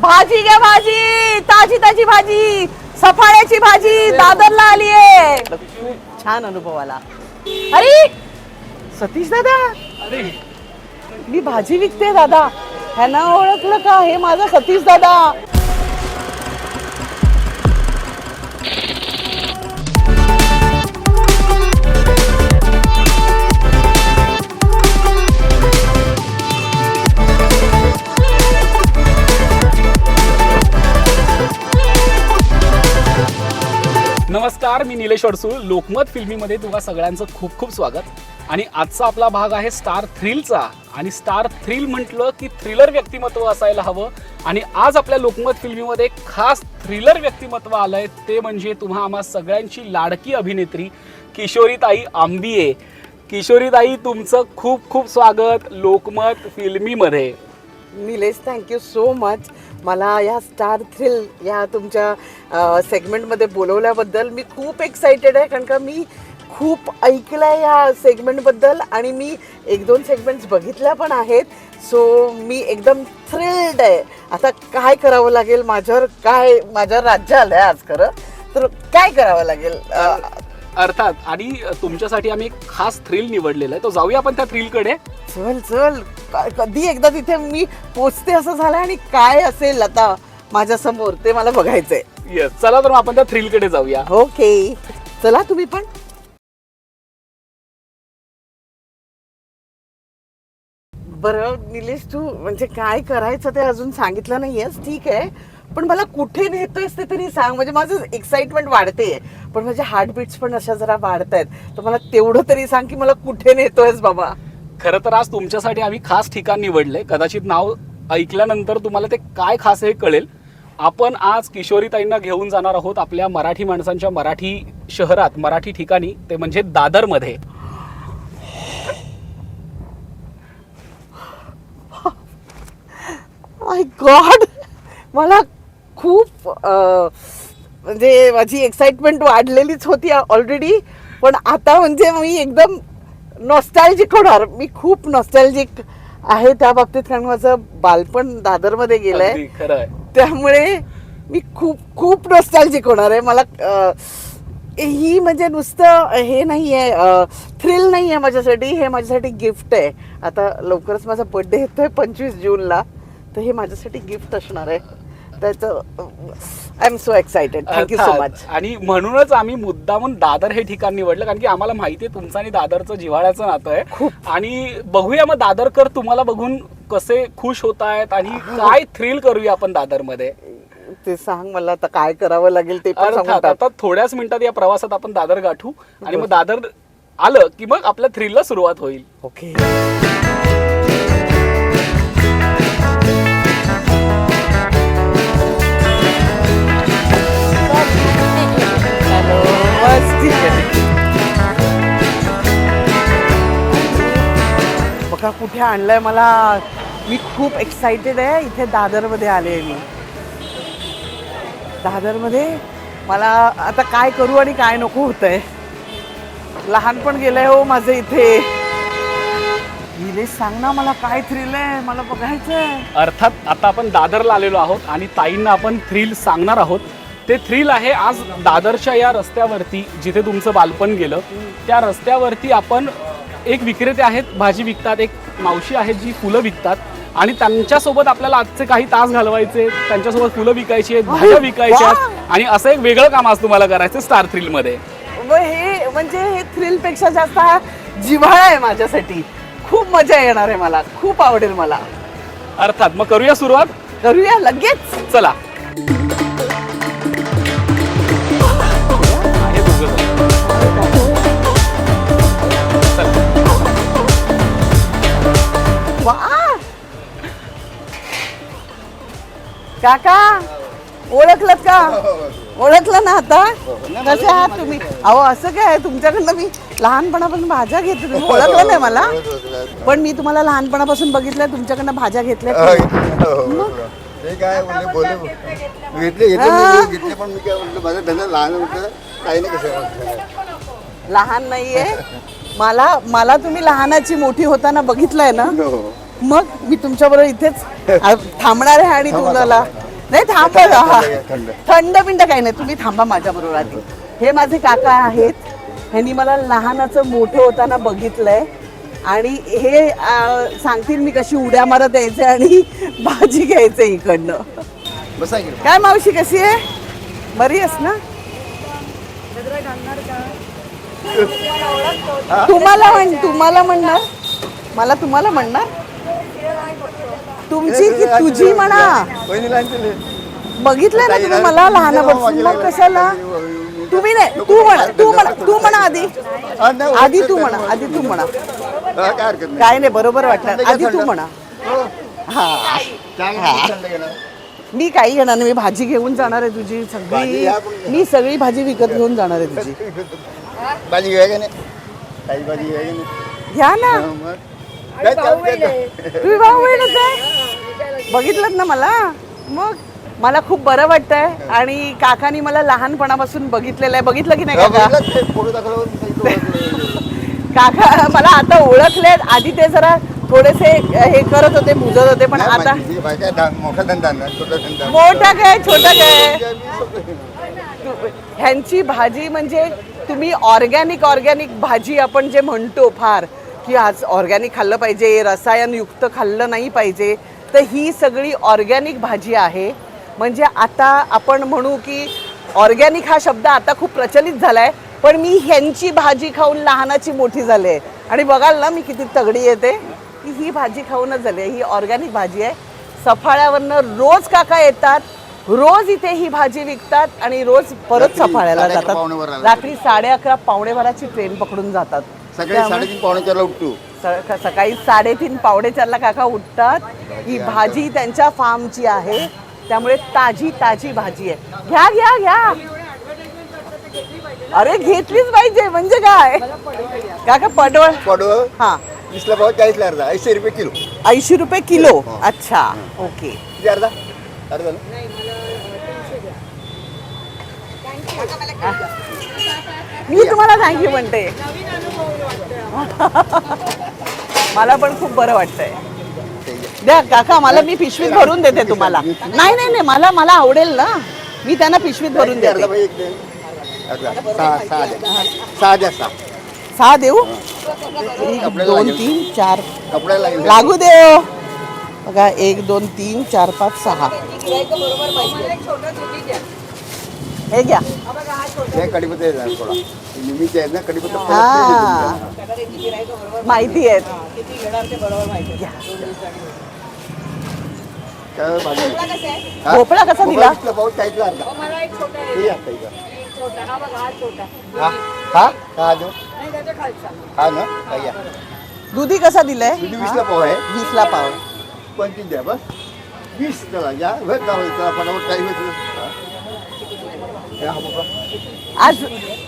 भाजी घ्या भाजी ताजी ताजी भाजी सफाळ्याची भाजी दादरला आलीये खूप छान अनुभव आला. अरे! सतीश दादा? मी भाजी विकते दादा. ह्यांना ओळखलं का? हे माझा सतीश दादा. नमस्कार मी निलेश अडसूळ. लोकमत फिल्मीमध्ये तुम्हा सगळ्यांचं खूप खूप स्वागत. आणि आजचा आपला भाग आहे स्टार थ्रिलचा. आणि स्टार थ्रिल म्हटलं की थ्रिलर व्यक्तिमत्व असायला हवं. आणि आज आपल्या लोकमत फिल्मीमध्ये एक खास थ्रिलर व्यक्तिमत्व आलंय. ते म्हणजे तुम्हा आम्हा सगळ्यांची लाडकी अभिनेत्री किशोरीताई आंबिये. किशोरीताई तुमचं खूप खूप स्वागत Lokmat फिल्मीमध्ये. Nilesh thank you so much मला या स्टार थ्रिल या तुमच्या सेगमेंटमध्ये बोलवल्याबद्दल मी खूप एक्साइटेड आहे कारण का मी खूप ऐकलं आहे या सेगमेंटबद्दल आणि मी एक दोन सेगमेंट्स बघितल्या पण आहेत. सो मी एकदम थ्रिल्ड आहे. आता काय करावं लागेल? माझ्यावर काय माझ्या राज्य आलं आहे आज खरं? तर काय करावं लागेल? अर्थात आणि तुमच्यासाठी आम्ही एक खास थ्रिल निवडलेलं आहे. तो जाऊया आपण त्या थ्रिलकडे चल चल. काय- कधी एकदा तिथे मी पोचते असं झालं आणि काय असेल आता माझ्यासमोर ते मला बघायचंय. येस चला तर मग आपण त्या थ्रिलकडे जाऊया. ओके. चला तुम्ही पण. बरं निलेश तू म्हणजे काय करायचं ते अजून सांगितलं नाहीयेस. ठीक आहे. पण मला कुठे नेतोयस ते तरी सांग. म्हणजे माझं एक्साइटमेंट वाढते. पण माझे हार्टबीट्स पण अशा जरा वाढत आहेत तर मला तेवढं तरी सांग की मला कुठे नेतोयस बाबा. खरं तर आज तुमच्यासाठी आम्ही खास ठिकाण निवडले कदाचित नाव ऐकल्यानंतर तुम्हाला ते काय खास हे कळेल. आपण आज किशोरीताईंना घेऊन जाणार आहोत आपल्या मराठी माणसांच्या मराठी शहरात मराठी ठिकाणी. ते म्हणजे दादरमध्ये. माय गॉड मला खूप म्हणजे माझी एक्साइटमेंट वाढलेलीच होती ऑलरेडी पण आता म्हणजे मी एकदम नॉस्टॅल्जिक होणार. मी खूप नॉस्टॅल्जिक आहे त्या बाबतीत कारण माझं बालपण दादरमध्ये खरं आहे. त्यामुळे मी खूप खूप नॉस्टॅल्जिक होणार आहे. मला ही म्हणजे नुसतं हे नाही आहे थ्रिल नाही आहे माझ्यासाठी. हे माझ्यासाठी गिफ्ट आहे. आता लवकरच माझा बर्थडे येतोय पंचवीस जूनला. तर हे माझ्यासाठी गिफ्ट असणार आहे. त्याचं I am so excited thank you so. Much आणि म्हणूनच आम्ही मुद्दामून दादर हे ठिकाण निवडलं कारण की आम्हाला माहिती आहे तुमचं आणि दादरचं जिव्हाळ्याचं नातं आहे. आणि बघूया मग दादरकर तुम्हाला बघून कसे खुश होत आहेत आणि काय थ्रिल करूया आपण दादरमध्ये? ते सांग मला आता काय करावं लागेल ते पण अर्थात. आता थोड्याच मिनिटात या प्रवासात आपण दादर गाठू आणि मग दादर आलं की मग आपल्या थ्रिलला सुरुवात होईल. ओके बस ठीक आहे बघा कुठे आणलंय मला. मी खूप एक्साइटेड आहे. इथे दादरमध्ये आले आहे मी. दादरमध्ये मला आता काय करू आणि काय नको होतंय. लहानपण गेलंय हो माझं इथे. निलेश सांग ना मला काय थ्रिल आहे. मला बघायचंय. अर्थात आता आपण दादरला आलेलो आहोत आणि ताईंना आपण थ्रिल सांगणार आहोत. ते थ्रिल आहे. आज दादरच्या या रस्त्यावरती जिथे तुमचं बालपण गेलं त्या रस्त्यावरती आपण एक विक्रेते आहेत भाजी विकतात. एक मावशी आहेत जी फुलं विकतात. आणि त्यांच्यासोबत आपल्याला आजचे काही तास घालवायचे त्यांच्यासोबत फुलं विकायची आहेत भाज्या विकायच्या आहेत. आणि असं एक वेगळं काम आज तुम्हाला करायचं स्टार थ्रिलमध्ये व हे म्हणजे हे थ्रिलपेक्षा जास्त हा जिव्हाळा आहे माझ्यासाठी. खूप मजा येणार आहे मला. खूप आवडेल मला. अर्थात. मग करूया सुरुवात? करूया लगेच. चला. काका ओळखलं का? ओळखलं ना आता? कसे आहात तुम्ही? अहो असं काय तुमच्याकडनं मी लहानपणापासून भाज्या घेते. तुम्ही ओळखलं नाही मला? पण मी तुम्हाला लहानपणापासून बघितलं तुमच्याकडनं भाज्या घेतल्या ते काय म्हणजे बोले घेतले घेतले. मी घेतले पण मी काय म्हटलं माझा धंदा लहान होतं काही नाही कसं लहान नाहीये. मला मला तुम्ही लहानाची मोठी होताना बघितलंय ना? हो. मग मी तुमच्याबरोबर इथेच थांबणार आहे आणि तुम्हाला. नाही थांबा थंड, हा. पिंड काही नाही. तुम्ही थांबा माझ्याबरोबर आधी. हे माझे काका आहेत. ह्यांनी मला लहानाचं मोठं होताना बघितलंय. आणि हे सांगतील मी कशी उड्या मारत यायचे आणि भाजी घ्यायचे इकडनं. काय मावशी कशी आहे? बरी आहेस ना? तुम्हाला म्हण तुम्हाला म्हणणार? मला तुम्हाला म्हणणार? तुमची की तुझी म्हणा. बघितलंय ना. तुम्ही मला लहानापासून मग कशाला तुम्ही नाही तू म्हणा तू म्हणा तू म्हणा आधी. आधी तू म्हणा. आधी तू म्हणा. काय नाही. बरोबर वाटणार आधी तू. म्हणा. हो. हा. मी काही घेणार नाही मी भाजी घेऊन जाणार आहे तुझी सगळी. मी सगळी भाजी विकत घेऊन जाणार आहे तुझी. भाजी घ्या ना. काय चालतंय? तुम्ही भाऊ बहीणच आहे बघितलं ना मला? मग मला खूप बरं वाटतंय. आणि काकानी मला लहानपणापासून बघितलेलं आहे. बघितलं की नाही काका? बघितलं ते फोटो दाखवल्यावर सांगितलं ओळखलं. काका मला आता ओळखलेत. आधी ते जरा थोडेसे हे करत होते मुजत होते पण नाही, आता माझी काय धा- मोठा धंदा ना छोटा धंदा. मोठा काय छोटा काय? काय ह्यांची भाजी म्हणजे तुम्ही ऑर्गॅनिक ऑर्गॅनिक भाजी आपण जे म्हणतो फार की आज ऑर्गॅनिक खाल्लं पाहिजे रसायनयुक्त खाल्लं नाही पाहिजे तर ही सगळी ऑर्गॅनिक भाजी आहे. म्हणजे आता आपण म्हणू की ऑर्गॅनिक हा शब्द आता खूप प्रचलित झाला आहे पण मी ह्यांची भाजी खाऊन लहानाची मोठी झाली आहे. आणि बघाल ना मी किती तगडी येते. की ही भाजी खाऊनच झाली आहे. ही ऑर्गॅनिक भाजी आहे. सफाळ्यावरनं रोज काका येतात रोज इथे ही भाजी विकतात आणि रोज परत सफाळ्याला जातात. रात्री साडे अकरा पावणे बाराची ट्रेन पकडून जातात. सकाळी त्यामुळे साडेतीन पावणे चारला उठतो. स- सकाळी साडेतीन पावणे चारला काका उठतात. ही भाजी त्यांच्या फार्मची आहे. त्यामुळे ताजी ताजी भाजी आहे. घ्या घ्या घ्या. अरे घेतलीच पाहिजे. म्हणजे काय? काका पडवळ. पडवळ? हा. वीसला पाव चाळीसला अर्धा. ऐंशी रुपये किलो. ऐंशी रुपये किलो? हो. अच्छा. ओके. अर्धा? अर्धा ना? मी तुम्हाला थँक्यू म्हणते. मला पण खूप बरं वाटतंय. द्या काका मला मी पिशवीत भरून देते तुम्हाला. नाही नाही नाही मला मला आवडेल ना. मी त्यांना पिशवीत भरून देते. सहा सहा द्या सहा द्या सहा. सहा देऊ? एक दोन. तीन चार. लागू दे हो. बघा एक दोन तीन चार पाच सहा. हे घ्या. हे आहे थोडा नेहमीचे आहेत ना हा. माहिती आहेत. घ्या. काय भाजी? हा? भोपळा कसा दिला? वीसला पाव चाळीसला अर्धा मला एक छोटा आहे. हे आता इथं. छोटा हा? बघा हा? छोटा हा हा हा देऊ नाही त्याच्या खालचा. हा ना? हा घ्या दुधी कसा दिलाय? तुझी वीसला पाव आहे. वीसला पाव. पंचवीस द्या बस. वीस चला घ्या भेट जाऊ चला फटाफट काही. हा. आज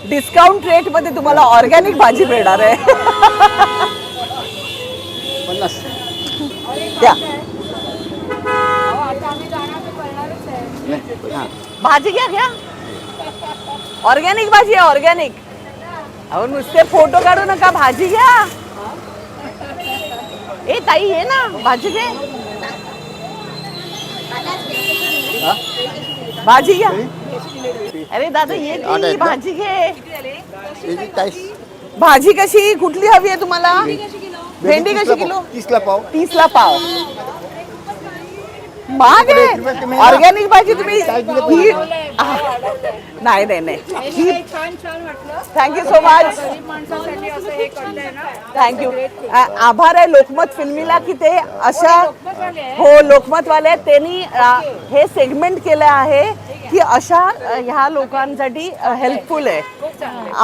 डिस्काउंट रेट मध्ये तुम्हाला ऑर्गॅनिक भाजी मिळणार आहे. पन्नास. द्या. आहे नाही भाजी घ्या घ्या. ऑर्गॅनिक भाजी आहे ऑर्गॅनिक अहो नुसते फ़ोटो काढू नका भाजी घ्या. ए ताई ये ना भाजी घे. भाजी घ्या. अरे दादा ये की? भाजी घे. भाजी कशी कुठली हवी आहे तुम्हाला? भेंडी कशी किलो? पाव. तीसला पाव. तीसला पाव. महाग आहे? ऑर्गॅनिक भाजी तुम्ही ही. नाही नाही नाही. ही हे छान छान वाटलं. थँक्यू सो मच गरीब माणसासाठी असं हे करताय ना. थँक्यू आभार आहे लोकमत फिल्मीला की ते अशा. हो लोकमतवाले आहेत. त्यांनी हे सेगमेंट केलं आहे. की अशा ह्या लोकांसाठी हेल्पफुल आहे.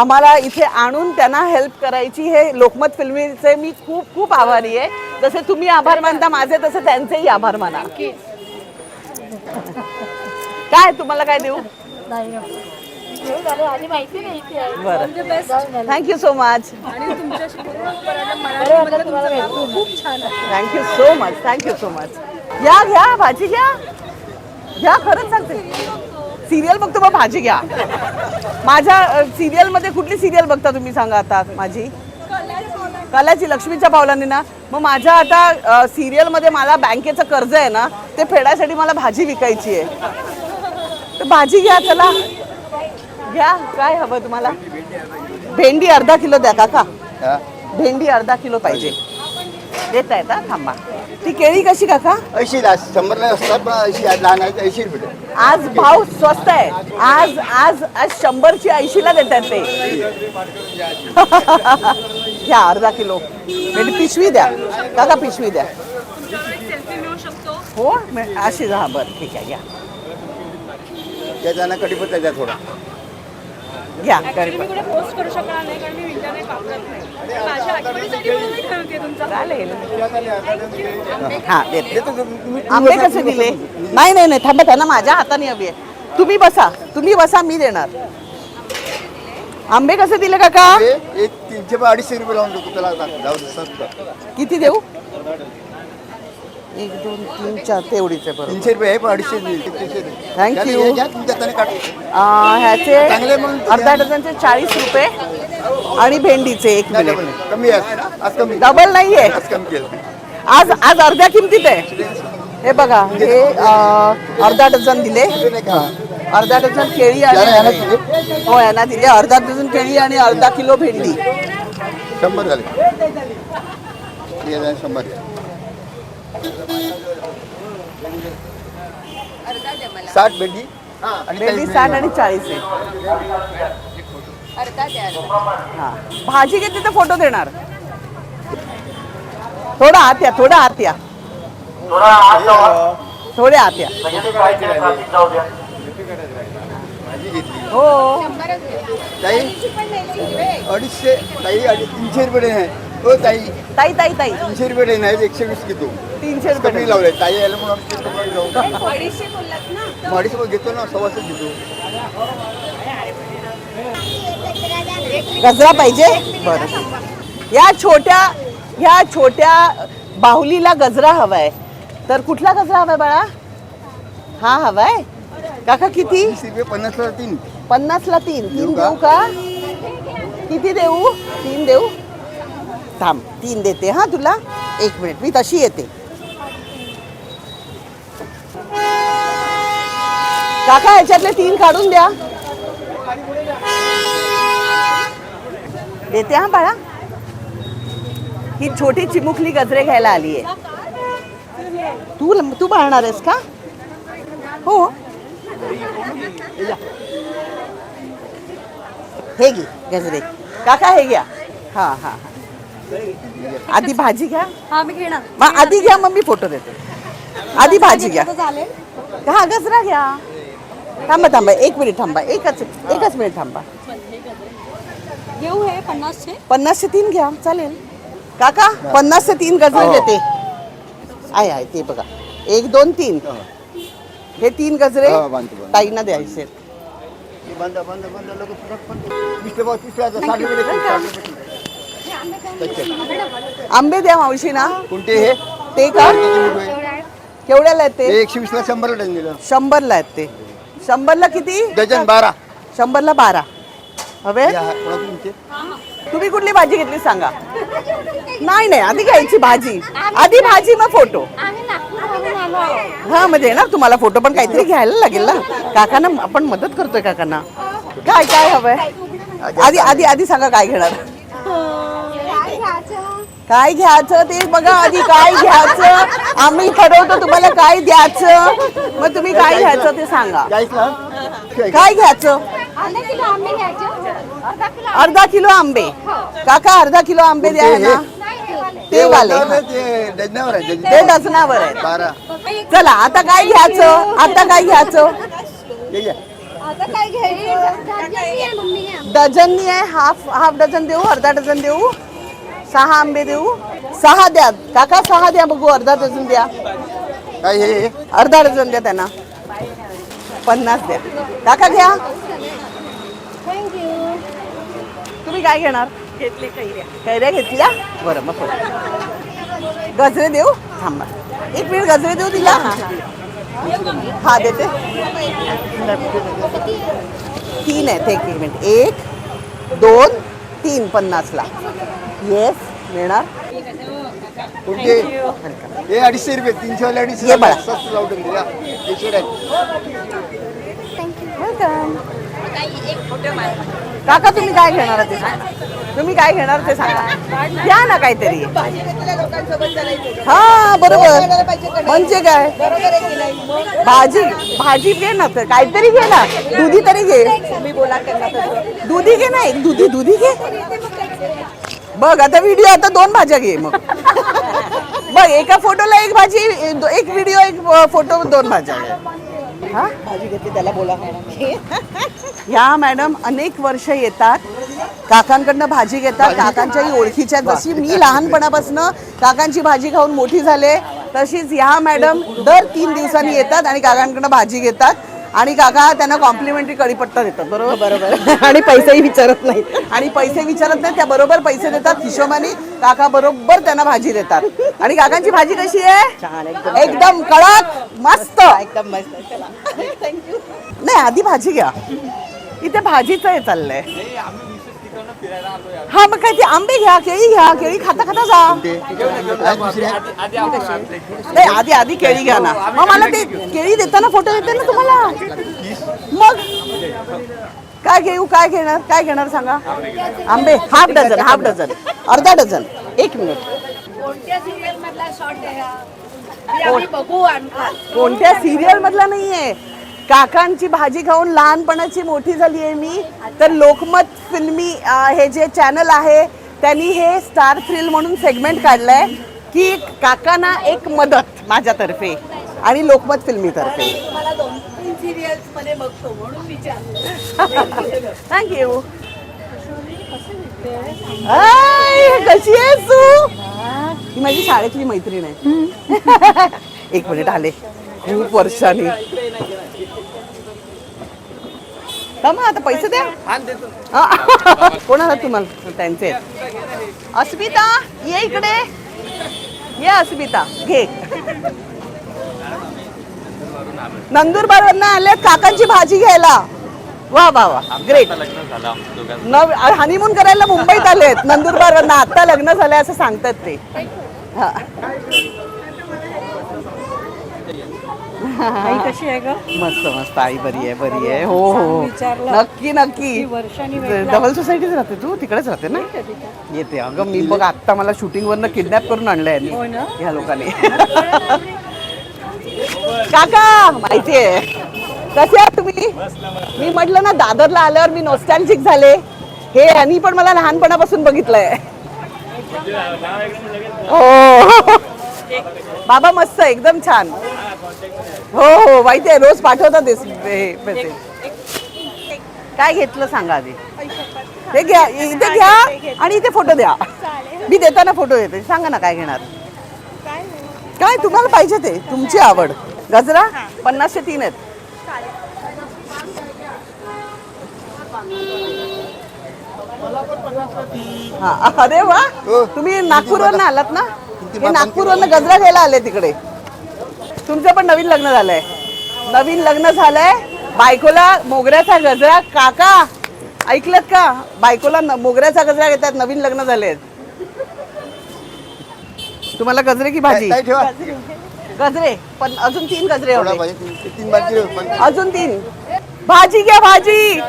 आम्हाला इथे आणून त्यांना हेल्प करायची हे लोकमत फिल्मीचे मी खूप खूप आभारी आहे. जसे तुम्ही आभार मानता माझे तसे त्यांचेही आभार माना. काय तुम्हाला काय देऊ. बरं. Thank you so much thank you so much thank you so much घ्या घ्या भाजी घ्या. घ्या खरंच सांगते. सिरियल बघतो मग भाजी घ्या. माझ्या सिरियलमध्ये कुठली सिरियल बघता तुम्ही सांगा आता माझी? कालाची लक्ष्मीच्या पावलांनी ना? मग माझ्या आता सिरियलमध्ये मला बँकेचं कर्ज आहे ना ते फेडायसाठी मला भाजी विकायची आहे. तर भाजी घ्या चला. घ्या काय हवं तुम्हाला? भेंडी अर्धा किलो द्या काका. भेंडी अर्धा किलो पाहिजे. देत आहेत हा थांबा. ती केळी कशी काका? ऐंशी ला शंभरला असतात पण ऐंशी लहान आहेत ऐंशी रुपये. आज भाव स्वस्त आहे. आज आज आज शंभरची ऐंशीला देतात ते. घ्या अर्धा किलो. म्हणजे पिशवी द्या. काका पिशवी द्या. हो मे- अशी हा बरं ठीक आहे घ्या. त्याच्यानं कडीपत्ता द्या थोडा. घ्या. पोस्ट करू शकणार नाही कारण मी इंटरनेट वापरत नाही. माझ्या आठवणीसाठी म्हणून मी ठेवते तुमचा. चालेल. थँक्यू हा देते. देतो तुम्ही- तुम्ही- आंबे कसे दिले? नाही नाही नाही थांबा त्यांना माझ्या हाताने हवी आहे. तुम्ही बसा. तुम्ही बसा मी देणार. आंबे कसे दिले काका? एक तीनशे अडीचशे रुपये लावून देतो त्याला. जाऊ दे. किती देऊ? एक दोन तीन चार तेवढीच आहे बरोबर. तीनशे रुपये आहे पण अडीचशे. अं, ह्याचे अर्धा डझनचे चाळीस रुपये आणि भेंडीचे एक मिनिट. डबल नाही. कमी आहे आज कमी डबल नाहीये. आज कमी केलं आज आज अर्ध्या किमतीत आहे. हे बघा हे अर्धा डझन दिले? अर्धा डझन केळी आणि? हो यांना दिले. अर्धा डझन केळी आणि अर्धा किलो भेंडी. शंभर झाले. झाले शंभर. साठ भेंडी? भेंडी साठ. आणि चाळीस आहे. हा. भाजी घेतली तर फोटो देणार. थोडा आत या थोडा आत या. थोडे आत या. हो. ताई अडीचशे ताई अडीच तीनशे रुपये आहे. हो ताई. ताई ताई ताई. तीनशे रुपये नाही एकशे वीस घेतो. तीनशे कमी रुपये लावले. ताई यायला म्हणून आम्ही तीनशे रुपये लावू. अडीचशे बोललात ना. अडीचशे रुपये घेतो ना सव्वाशे घेतो. गजरा पाहिजे? बरं. या छोट्या ह्या छोट्या बाहुलीला गजरा हवाय. तर कुठला गजरा हवाय बाळा? हा हवाय? काका किती? पन्नासला तीन. पन्नासला तीन. तीन देऊ देऊ का? किती देऊ? तीन देऊ? थांब तीन देते हां तुला? एक मिनिट मी तशी येते. काका ह्याच्यातले तीन काढून द्या. देते हा बाळा. ही छोटी चिमुकली गजरे घ्यायला आली आहे. तू तू पाहणार आहेस का? हो. हे घे गजरे. काका हे घ्या. हां हां हां. आधी भाजी घ्या. हा मी घेणार. मग आधी घ्या मग मी फोटो देते. आधी भाजी घ्या. चालेल. हा गजरा घ्या. थांबा थांबा एक मिनिट थांबा. एकच एकच मिनिट थांबा. घेऊ हे पन्नासचे पन्नासचे तीन घ्या चालेल. काका पन्नासचे तीन गजरे हो. देते. आहे आहे ते बघा. एक दोन तीन. हा. हे तीन गजरे हा, बांधतो, बांधतो. ताईंना द्यायचे. हे बंद बंद बंद लोक फुकट पण तीस साठ रुपये देतील. आंबे द्या मावशी ना. कोणते हे? ते का? केवढ्याला आहेत ते? एकशे वीसला शंभरला डझन दिलं. शंभरला आहेत ते. शंभरला किती? डझन बारा. शंभरला बारा. हवे? या, कोणा तुमचे? तुम्ही कुठली भाजी घेतली सांगा. नाही नाही आधी घ्यायची भाजी. आधी भाजी मग फोटो. आम्ही नागपूरवरून आलो आहे हा म्हणजे येणार तुम्हाला फोटो पण काहीतरी घ्यायला लागेल ना. काकांना आपण मदत करतोय काकांना. काय काय हवंय? आधी आधी आधी सांगा काय घेणार. काय घ्यायचं ते बघा आधी काय घ्यायचं? आम्ही ठरवतो तुम्हाला काय द्यायचं? मग तुम्ही काय घ्यायचं? ते सांगा. काय घ्यायचं? अर्धा किलो आंबे घ्यायचे. अर्धा किलो अर्धा किलो आंबे. काका अर्धा किलो आंबे द्या ना. ते वाले. ते डझनावर आहे चला आता काय घ्यायचं? आता काय घ्यायचं? हे डझननी आहे हाफ हाफ डझन देऊ अर्धा डझन देऊ? सहा आंबे देऊ. सहा द्या. काका सहा द्या. बघू अर्धा डझन द्या. काय हे? अर्धा डझन द्या त्यांना. पन्नास द्या. काका घ्या. थँक्यू तुम्ही काय घेणार? घेतले कैऱ्या. कैऱ्या घेतल्या बरं मग. गजरे देऊ? थांबा एक मिनिट गजरे देऊ तिला? हा हा. हा देते. तीन आहेत एक मिनिट. एक दोन तीन पन्नासला. येस मिळणार कोणते हे अडीचशे रुपये तीनशे वाले अडीचशे. स्वस्त लावून दिले. हे वेलकम काका तुम्ही काय घेणार ते सांगा तुम्ही काय घेणार ते सांगा घ्या ना काहीतरी हा बरोबर म्हणजे काय भाजी भाजी घे ना तर काहीतरी घे ना दुधी तरी घे दुधी घे ना एक दुधी दुधी घे बघ आता व्हिडिओ आता दोन भाज्या घे मग. बघ एका फोटोला एक भाजी एक व्हिडिओ एक फोटो दोन भाज्या घे. हा? भाजी घेते त्याला बोला. ह्या मॅडम अनेक वर्ष येतात. काकांकडनं भाजी घेतात. काकांच्याही ओळखीच्या जशी मी लहानपणापासून काकांची भाजी खाऊन मोठी झाले तशीच ह्या मॅडम दर तीन दिवसांनी येतात आणि काकांकडनं भाजी घेतात. आणि काका त्यांना कॉम्प्लिमेंटरी कढीपत्ता देतात बरोबर? बरोबर. आणि पैसेही विचारत नाही. आणि पैसे विचारत नाही त्या बरोबर पैसे देतात हिशोबाने काका बरोबर त्यांना भाजी देतात. आणि काकांची भाजी कशी आहे? एकदम कडक मस्त. एकदम मस्त नाही आधी भाजी घ्या. इथे भाजीचं हे चाललंय. हा मग काय ते आंबे घ्या केळी घ्या केळी खाता खाता जा. नाही आधी आधी केळी घ्या ना. मग मला ते केळी देताना फोटो देते ना तुम्हाला? मग? काय घेऊ काय घेणार काय घेणार सांगा? आंबे हाफ डझन हाफ डझन अर्धा डझन एक मिनिट कोणत्या सिरियल मधला शॉर्ट कोणत्या सिरियल मधला नाहीये. काकांची भाजी खाऊन लहानपणाची मोठी झाली आहे मी. तर लोकमत फिल्मी अं, हे जे चॅनल आहे त्यांनी हे स्टार थ्रिल म्हणून सेगमेंट काढलंय की काकांना एक मदत माझ्यातर्फे आणि लोकमत फिल्मीतर्फे. थँक्यू कशी आहेस तू? ही माझी शाळेतली मैत्रीण आहे. एक मिनिट आले. खूप वर्षांनी. मग आता पैसे द्या. हा. कोणाला तुम्हाला? त्यांचे. अस्मिता ये इकडे. ये अस्मिता. घे. नंदुरबार आले काकांची भाजी घ्यायला. वा वा वा. ग्रेट नव हनीमून करायला मुंबईत आलेत. नंदुरबार आता लग्न झालंय असं सांगतात ते. हा. आई कशी आहे ग? मस्त मस्त. आई बरी आहे बरी आहे. हो हो विचारलं. नक्की नक्की. वर्षांनी डबल सोसायटीत राहते तू? तिकडेच राहते ना? येते. अगं मी बघ आत्ता मला शूटिंग वरनं किडनॅप करून आणलंय. हो ना? ह्या लोकांनी. काका माहितीये. कसे आहात तुम्ही? मी म्हटलं ना दादरला आल्यावर मी नॉस्टॅल्जिक झाले. हे यांनी पण मला लहानपणापासून बघितलंय. हो. बाबा मस्त एकदम छान. हो हो माहिती आहे रोज पाठवतात हे काय घेतलं सांगा आधी? ते घ्या इथे घ्या आणि इथे फोटो द्या. मी देताना फोटो देते सांगा ना काय घेणार. काय तुम्हाला पाहिजे ते तुमची आवड. गजरा पन्नासशे तीन आहेत. हा अरे वा हो. तुम्ही नागपूरवरनं आलात ना? हे नागपूरवरनं गजरा घ्यायला आले तिकडे. तुमचं पण नवीन लग्न झालंय. नवीन लग्न झालंय. बायकोला मोगऱ्याचा गजरा काका ऐकलत का? बायकोला मोगऱ्याचा गजरा घेतात नवीन लग्न झाले तुम्हाला गजरे की भाजी? ठेवा. गजरे पण अजून तीन गजरे थोडा होते. पाहिजे तीन- तीन बाजू पण अजून तीन. भाजी घ्या भाजी.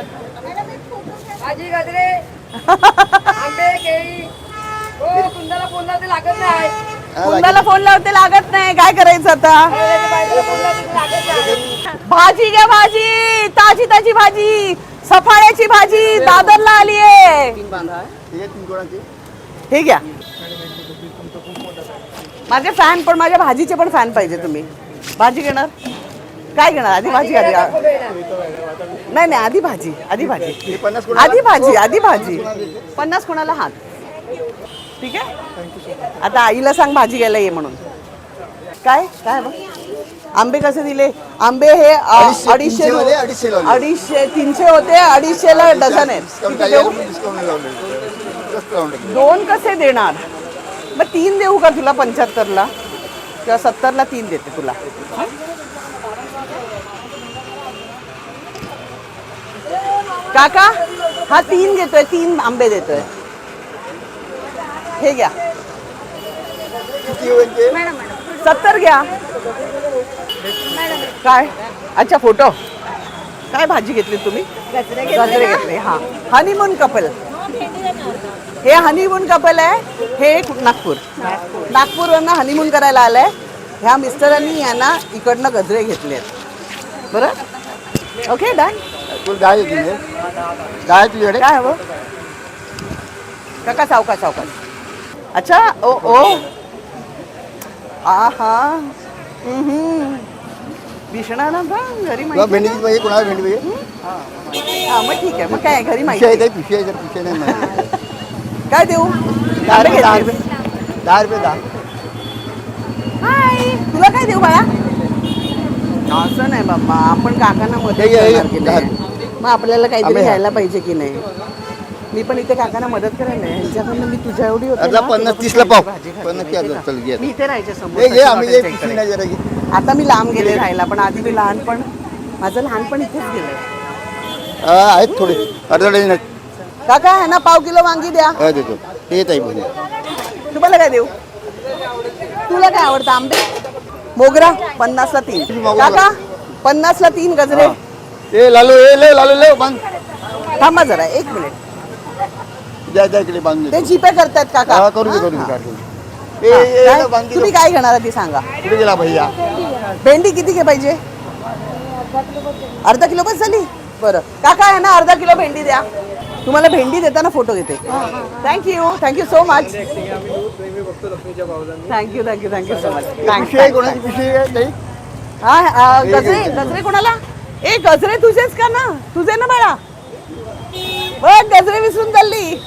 भाजी गाजरे. आंबे केळी. हो कुंदाला फोनला ते लागत नाही. कुंदाला फोन लावते लागत नाही. काय करायचं आता? भाजी घ्या भाजी ताजी ताजी भाजी सफाळ्याची भाजी दादरला आली आहे. हे घ्या. माझे फॅन पण माझ्या भाजीचे पण फॅन पाहिजे तुम्ही. भाजी घेणार? काय घेणार? आधी भाजी आधी नाही नाही आधी भाजी आधी भाजी? आधी भाजी आधी भाजी. पन्नास कोणाला हात. ठीक आहे? आता आईला सांग भाजी घ्यायला ये म्हणून. काय? काय बघ आंबे कसे दिले? आंबे हे अ, अडीचशे, अडीचशे तीनशे वाले, अडीचशे लावले. अडीचशे तीनशे होते अडीचशेला डझन आहेत. डिस्काउंट किती काही देऊ? डिस्काउंट लावले. दोन कसे देणार? मग तीन देऊ का तुला पंच्याहत्तरला किंवा सत्तरला तीन देते तुला. काका हा तीन देतोय तीन आंबे देतोय. हे घ्या. सत्तर घ्या. मॅडम काय? अच्छा फोटो. काय भाजी घेतली तुम्ही? गजरे घेतले हा. हनीमून कपल हे हनीमून कपल आहे. हे नागपूर. नागपूरवरनं हनीमून करायला आलंय. ह्या मिस्टरांनी यांना इकडनं गजरे घेतले बरं? ओके तुझ्याकडे काय हवं? काका सावकाश सावकाश. अच्छा ओ ओ. आहा. ना बा घरी माहिती भेंडी किती पाहिजे कोणाला भेंडी पाहिजे? हा मग ठीक आहे मग काय घरी पिशे माहिती आहे पिशे आहे पिशे नाही माहिती. काय देऊ? दहा रुपये दहा घेतले. रुपये. दहा रुपये दहा. हाय. तुला काय देऊ बाळा? असं नाही बाबा आपण काकांना मदत घे, हे घे. करणार की नाही? मग आपल्याला काहीतरी आंबे. घ्यायला पाहिजे की नाही? मी पण इथे काकांना मदत करेन ना ह्यांच्याकडनं मी तुझ्या एवढी होते ना, पन्नास, तीसला थोडीशी पाव. भाजी खाते. पन्नास माहिती अर्धा, का? चल, घे. मी इथे राहायचे समोर हे घे सचिन आम्ही जे हॉटेलच्या पिशवी इकडे. नाही जरा घे आता मी लांब गेले राहायला पण आधी मी लहानपण माझं लहानपण इथेच गेलंय हा, आहेत थोडे. अर्धा डझन आहेत. काका ह्यांना पाव किलो वांगी द्या. हा, देतो. ते येत आहे तुम्हाला काय देऊ? तुला काय आवडतं आंबे? मोगरा? पन्नासला तीन. मोगरा. काका पन्नासला तीन गजरे. ए लालू ए ले लालू ले बांध थांबा जरा एक मिनिट. इकडे बांधून ते देतो. जीपे करतायत काका. हा, करू दे करू दे. काढून. ए ए, काय? तुम्ही काय घेणार आहात ती सांगा. कुठे गेला भैया. भेंडी किती घे पाहिजे? अर्धा किलो बस झाली. बरं. काका आहे ना अर्धा किलो भेंडी द्या. तुम्हाला भेंडी देताना फोटो घेते. Thank you thank you so much thank you thank you thank you so much आहे कोणाची पिशवी आहे? नाही? हा गजरे गजरे कोणाला? ए गजरे तुझेच का ना? तुझे ना बाळा. बघ गजरे विसरून चालली.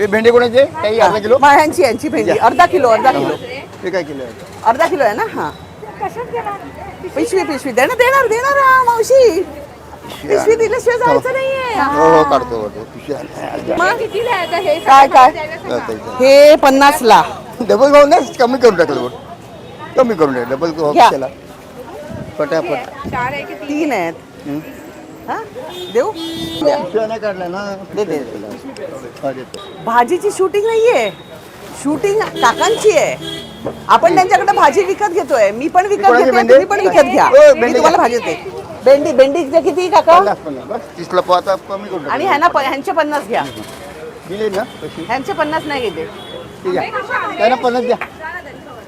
ए भेंडी कोणाची? काही अर्धा किलो? मग ह्यांची यांची भेंडी. अर्धा किलो अर्धा किलो. हे काय किलो आहे? अर्धा किलो आहे ना? हा. पिशवी पिशवी. देणार देणार देणार हा, मावशी. पिशवी दिल्याशिवाय जायचं नाहीये. हो हो काढतो पिशवी. मग? हे काय काय? हा, ते- हे पन्नास ला डबल भाव नाही कमी करून टाकलं बघ. कमी करून टाक डबल भाव घ्या. कशाला? पटापट. चार आहे की तीन तीन आहेत. हं? हा? देऊ? दे, दे. भाजीची शूटिंग नाहीये. शूटिंग काकांची आहे. आपण त्यांच्याकडे भाजी विकत घेतोय. मी पण विकत घेते? तुम्ही पण विकत घ्या. मी तुम्हाला घ्या. भाजी देते. भेंडी भेंडी किती काका? तीसला कमी करून आणि. ह्यांना प- ह्यांचे पन्नास घ्या. दिले ना कशी ह्यांचे पन्नास नाही घेते. पन्नास द्या.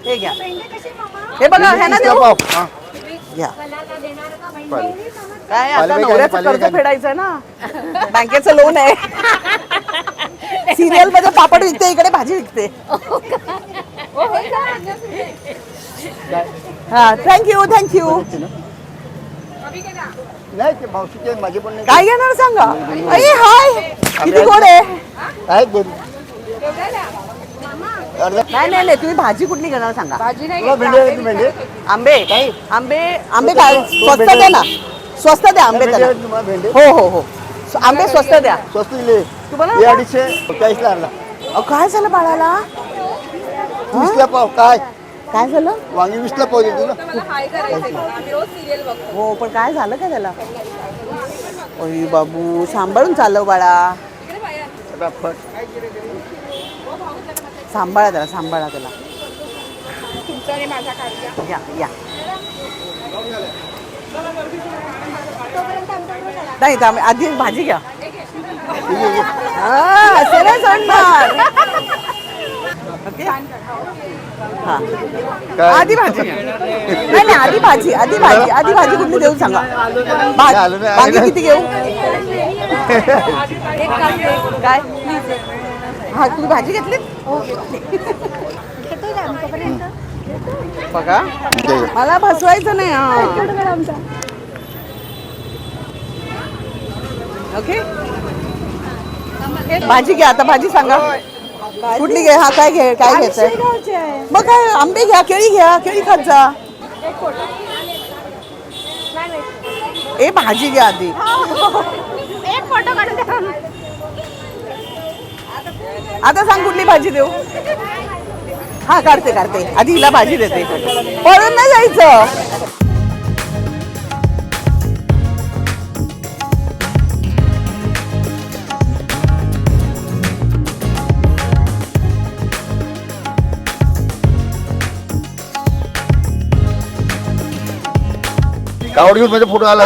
हे घ्या. हे बघा ह्यांना तीसला देऊ? पाव. हा. घ्या. काय आता पालवे नवऱ्याचं पालवे कर्ज काय? फेडायचं ना? बँकेचं लोन आहे. सिरियलमध्ये पापड विकते इकडे भाजी विकते. हा थँक्यू थँक्यू नाही ते मावशीचे माझे पण नाही. काय घेणार सांगा? अरे हाय किती गोड आहे. आहेत दोन अर्धा नाही नाही नाही तुम्ही भाजी कुठली घेणार सांगा. भाजी नाही तुला भेंडी आहे का भेंडी आंबे. आंबे आंबे काय? स्वस्त द्या ना. स्वस्त द्या आंबे भेंडी त्याला. आहे तुम्हाला भेंडी? हो हो हो. आंबे स्वस्त द्या. स्वस्त दिले. तुम्हाला हे अडीचशे चाळीसला अहो, काय झालं बाळाला? वीसला पाव काय? काय झालं? वांगी वीसला पाव देतो ना. मला हाय करायचं आम्ही रोज सिरियल बघतो. हो पण काय झालं का त्याला? ओय बाबू सांभाळून चालव बाळा. सांभाळा त्याला सांभाळा त्याला. या या. नाही तर आम्ही आधी भाजी घ्या. हा, असं नाही ओके? हा. आधी भाजी घ्या. नाही नाही आधी भाजी आधी भाजी आधी भाजी कुठली देऊ सांगा. भाजी किती घेऊ? काय? हा तुम्ही भाजी घेतली बघा. मला बसवायचं नाही हा. ओके. भाजी घ्या आता भाजी सांगा. कुठली घे हा काय घे काय घ्यायचंय? मग काय आंबे घ्या केळी घ्या केळी खात जा. ए भाजी घ्या आधी. एक फोटो काढून आता सांग कुठली भाजी देऊ? हा काढते काढते. आधी हिला भाजी देते. पळून नाही जायचं. कावड घेऊन माझा फोटो आला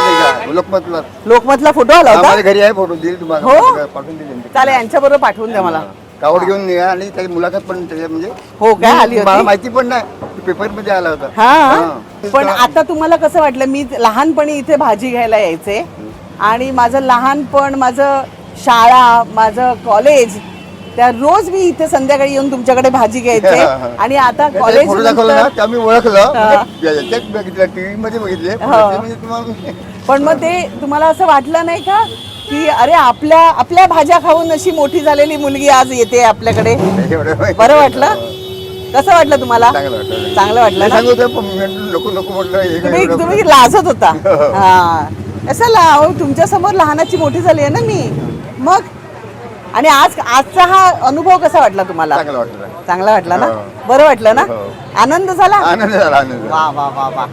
लोकमतला. लोकमतला फोटो आला हा, होता? माझ्या घरी आहे फोटो दिल तुम्हाला. हो? पाठवून दिले चालेल यांच्या बरोबर पाठवून द्या मला. कावड घेऊन निघा आणि त्याची मुलाखत पण त्याच्या म्हणजे हो काय आली मला होती माहिती पण नाही. पेपरमध्ये आला होता. हा? हा. पण आता तुम्हाला कसं वाटलं? मी लहानपणी इथे भाजी घ्यायला यायचे. आणि माझं लहानपण माझं शाळा माझं कॉलेज त्या रोज मी इथे संध्याकाळी येऊन तुमच्याकडे भाजी घ्यायचे. आणि आता कॉलेज फोटो दाखवला ना नंतर- त्या मी ओळखलं. हा. म्हणजे बघितलं हा. म्हणजे पण मग ते तुम्हाला असं वाटलं नाही का? की अरे आपल्या आपल्या भाज्या खाऊन अशी मोठी झालेली मुलगी आज येते आपल्याकडे. बरं वाटलं? कसं वाटलं तुम्हाला? चांगलं वाटलं. नको नको म्हटलं हे तुम्ही लाजत होता. हा. कशाला अहो, तुमच्यासमोर लहानाची मोठी झाली आहे ना मी. मग आणि आज आजचा हा अनुभव कसा वाटला तुम्हाला? चांगलं वाटलं. चांगला वाटला ना? हो. बरं वाटलं ना? हो. आनंद झाला? आनंद झाला आनंद झाला. वा वा वा वा.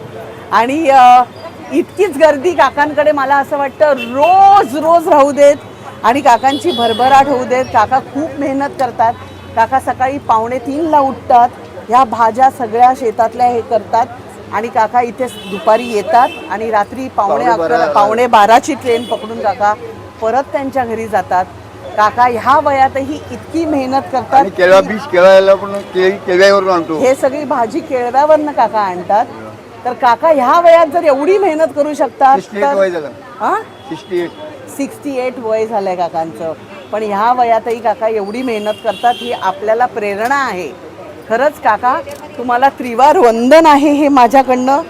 आणि अ, इतकीच गर्दी काकांकडे मला असं वाटतं रोज रोज राहू देत आणि काकांची भरभराट होऊ देत. काका खूप मेहनत करतात. काका सकाळी पावणे तीनला उठतात. ह्या भाज्या सगळ्या शेतातल्या हे करतात. आणि काका इथे दुपारी येतात आणि रात्री पावणे पावणे अकरा पावणे बाराची ट्रेन पकडून काका परत त्यांच्या घरी जातात. काका ह्या वयातही इतकी मेहनत आणि करतात बीज केळायला पण केळी केळ्यावरून आणतो. हे सगळी भाजी केळव्यावरनं काका आणतात. तर काका ह्या वयात जर एवढी मेहनत करू शकतात सिक्स्टी एट वय झालं. हा? Sixty eight. सिक्स्टी एट वय झालंय काकांचं. पण ह्या वयातही काका एवढी मेहनत करतात ही आपल्याला प्रेरणा आहे. खरंच काका तुम्हाला त्रिवार वंदन आहे हे माझ्याकडनं.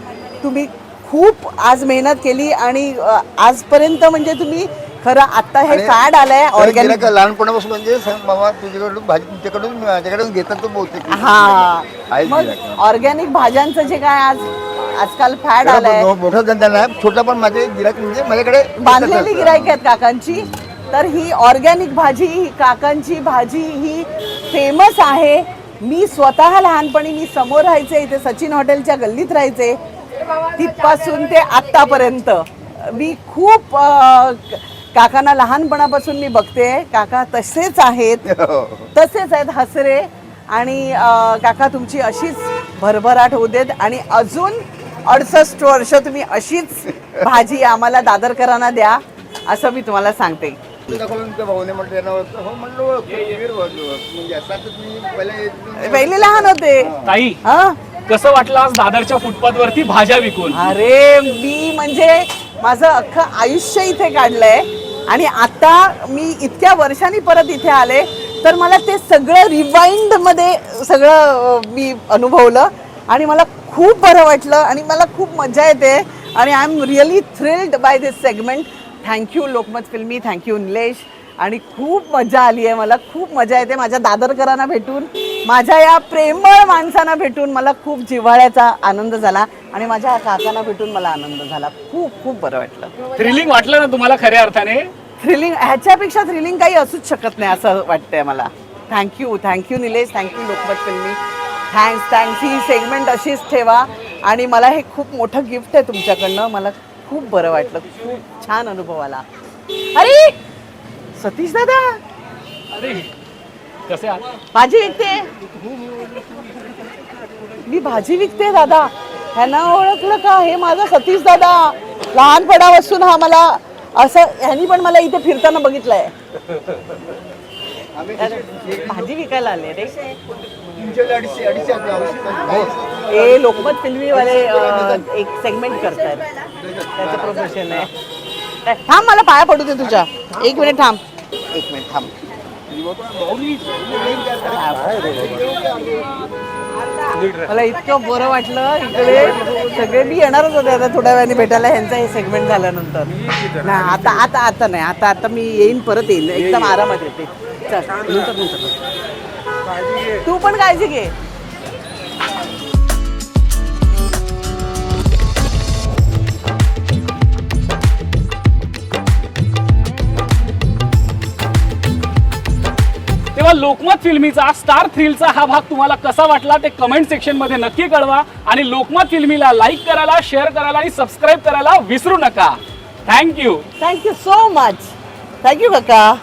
तुम्ही खूप आज मेहनत केली आणि अ, आजपर्यंत म्हणजे तुम्ही खरं आता हे फॅड आलंय ऑर्गॅनिक लहानपणापासून म्हणजे सांग बाबा तुझ्याकडून भाजी तुमच्याकडून माझ्याकडून घेतात तो बहुतेक. हा. आहेच मग गिऱ्हाईक. ऑर्गॅनिक भाज्यांचं जे काय आज आजकाल फॅड आलंय. मो- मोठा धंदा नाही छोटा पण माझे गिराक म्हणजे माझ्याकडे बांधलेली येतातच. गिराईक आहेत काकांची. तर ही ऑर्गॅनिक भाजी ही काकांची भाजी ही फेमस आहे. मी स्वतः लहानपणी मी समोर राहायचे इथे सचिन हॉटेलच्या गल्लीत राहायचे. तिथपासून ते आत्तापर्यंत. मी खूप अं, क- काकांना लहानपणापासून मी बघते. काका तसेच आहेत. हो. तसेच आहेत हसरे. आणि काका तुमची अशीच भरभराट होऊ देत. आणि अजून अडसष्ट वर्ष तुम्ही अशीच भाजी आम्हाला दादरकरांना द्या असं मी तुम्हाला सांगते. हो. म्हणजे पहिले पहिले लहान होते. ताई हा? कसं वाटलं आज दादरच्या फुटपाथ वरती भाज्या विकून? अरे मी म्हणजे माझं अख्खं आयुष्य इथे काढलंय. आणि आता मी इतक्या वर्षांनी परत इथे आले तर मला ते सगळं रिवाइंडमध्ये सगळं मी अनुभवलं आणि मला खूप बरं वाटलं आणि मला खूप मजा येते आणि I am really thrilled by this segment thank you Lokmat Filmy. Thank you Nilesh. आणि खूप मजा आली आहे मला. खूप मजा येते माझ्या दादरकरांना भेटून. माझ्या या प्रेमळ माणसांना भेटून मला खूप जिव्हाळ्याचा आनंद झाला आणि माझ्या काकांना भेटून मला आनंद झाला. खूप खूप बरं वाटलं. थ्रिलिंग वाटलं ना तुम्हाला खऱ्या अर्थाने? थ्रिलिंग ह्याच्यापेक्षा थ्रिलिंग काही असूच शकत नाही असं वाटतंय मला. Thank you thank you Nilesh thank you Lokmat Filmy thanks thanks he segment अशीच ठेवा. आणि मला हे खूप मोठं गिफ्ट आहे तुमच्याकडनं. मला खूप बरं वाटलं. खूप छान अनुभव आला. अरे! सतीश दादा! अरे! कसे आहात? भाजी विकते? मी भाजी विकते दादा. ह्यांना ओळखलं का? हे माझा सतीश दादा. लहानपणापासून हा मला असं ह्यांनी पण मला इथे फिरताना बघितलंय. भाजी विकायला आले रे. हे लोकमत फिल्मीवाले अं, एक सेगमेंट करतायत. त्याचं प्रोफेशन आहे. थांब मला पाया पडू दे तुझ्या. एक मिनिट थांब. एक मिनिट थांब. मला इतकं बरं वाटलं. इकडे सगळे मी येणारच होते. आता थोड्या वेळाने भेटायला ह्यांचा हे सेगमेंट झाल्यानंतर. नाही आता आता आता नाही. आता आता मी येईन परत येईन. एकदम आरामात येते. चल नंतर नंतर. तू पण काळजी घे. लोकमत फिल्मीचा स्टार थ्रिलचा हा भाग तुम्हाला कसा वाटला ते कमेंट सेक्शनमध्ये नक्की कळवा. आणि लोकमत फिल्मीला लाईक करायला शेअर करायला आणि सबस्क्राईब करायला विसरू नका. Thank you thank you so much thank you काका.